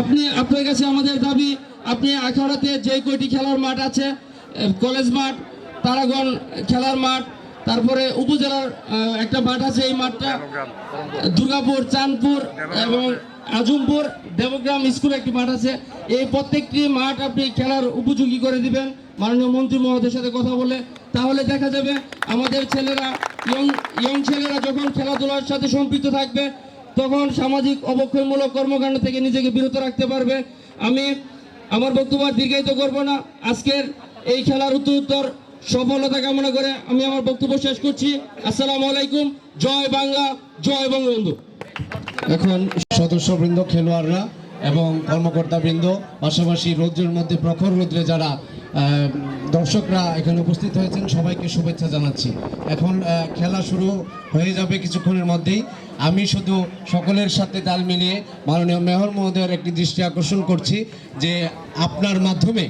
আপনি, আপনার কাছে আমাদের দাবি, আপনি আখাউড়াতে যে কয়টি খেলার মাঠ আছে কলেজ মাঠ, তারাগণ খেলার মাঠ, তারপরে উপজেলার একটা মাঠ আছে এই মাঠটা, দুর্গাপুর, চাঁদপুর এবং আজমপুর, দেবগ্রাম স্কুল একটি মাঠ আছে। এই প্রত্যেকটি মাঠ আপনি খেলার উপযোগী করে দিবেন। মাননীয় মন্ত্রী মহোদয়ের সাথে কথা বলে, তাহলে দেখা যাবে আমাদের ছেলেরা, ইয়ং ইয়ং ছেলেরা যখন খেলাধুলার সাথে সম্পৃক্ত থাকবে তখন সামাজিক অবক্ষয়মূলক কর্মকাণ্ড থেকে নিজেকে বিরত রাখতে পারবে। আমি আমার বক্তব্য দীর্ঘায়িত করব না। আজকের এই খেলার উত্তর সফলতা কামনা করে আমি আমার বক্তব্য শেষ করছি। আসসালামু আলাইকুম। জয় বাংলা, জয় বঙ্গবন্ধু। এখন সদস্যবৃন্দ, খেলোয়াড়রা এবং কর্মকর্তাবৃন্দ, পাশাপাশি রোদ্রের মধ্যে প্রখর রোদ্রে যারা দর্শকরা এখানে উপস্থিত হয়েছেন, সবাইকে শুভেচ্ছা জানাচ্ছি। এখন খেলা শুরু হয়ে যাবে কিছুক্ষণের মধ্যেই। আমি শুধু সকলের সাথে তাল মিলিয়ে মাননীয় মেহর মহোদয়ের একটি দৃষ্টি আকর্ষণ করছি যে আপনার মাধ্যমে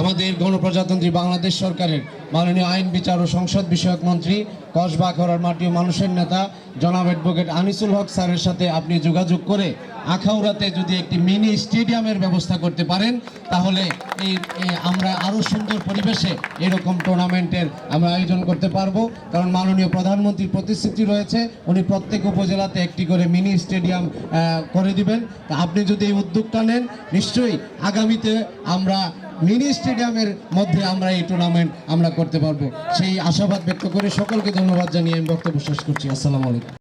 আমাদের গণপ্রজাতন্ত্রী বাংলাদেশ সরকারের মাননীয় আইন, বিচার ও সংসদ বিষয়ক মন্ত্রী কসবা খরার মাটি ও মানুষের নেতা জনাব অ্যাডভোকেট আনিসুল হক স্যারের সাথে আপনি যোগাযোগ করে আখাউড়াতে যদি একটি মিনি স্টেডিয়ামের ব্যবস্থা করতে পারেন, তাহলে এই আমরা আরও সুন্দর পরিবেশে এরকম টুর্নামেন্টের আমরা আয়োজন করতে পারব। কারণ মাননীয় প্রধানমন্ত্রীর প্রতিশ্রুতি রয়েছে, উনি প্রত্যেক উপজেলাতে একটি করে মিনি স্টেডিয়াম করে দিবেন। তা আপনি যদি এই উদ্যোগটা নেন, নিশ্চয়ই আগামীতে আমরা মিনি স্টেডিয়ামের মধ্যে আমরা এই টুর্নামেন্ট আমরা করতে পারব। সেই আশাবাদ ব্যক্ত করে সকলকে ধন্যবাদ জানিয়ে আমি বক্তব্য শেষ করছি। আসসালামু আলাইকুম।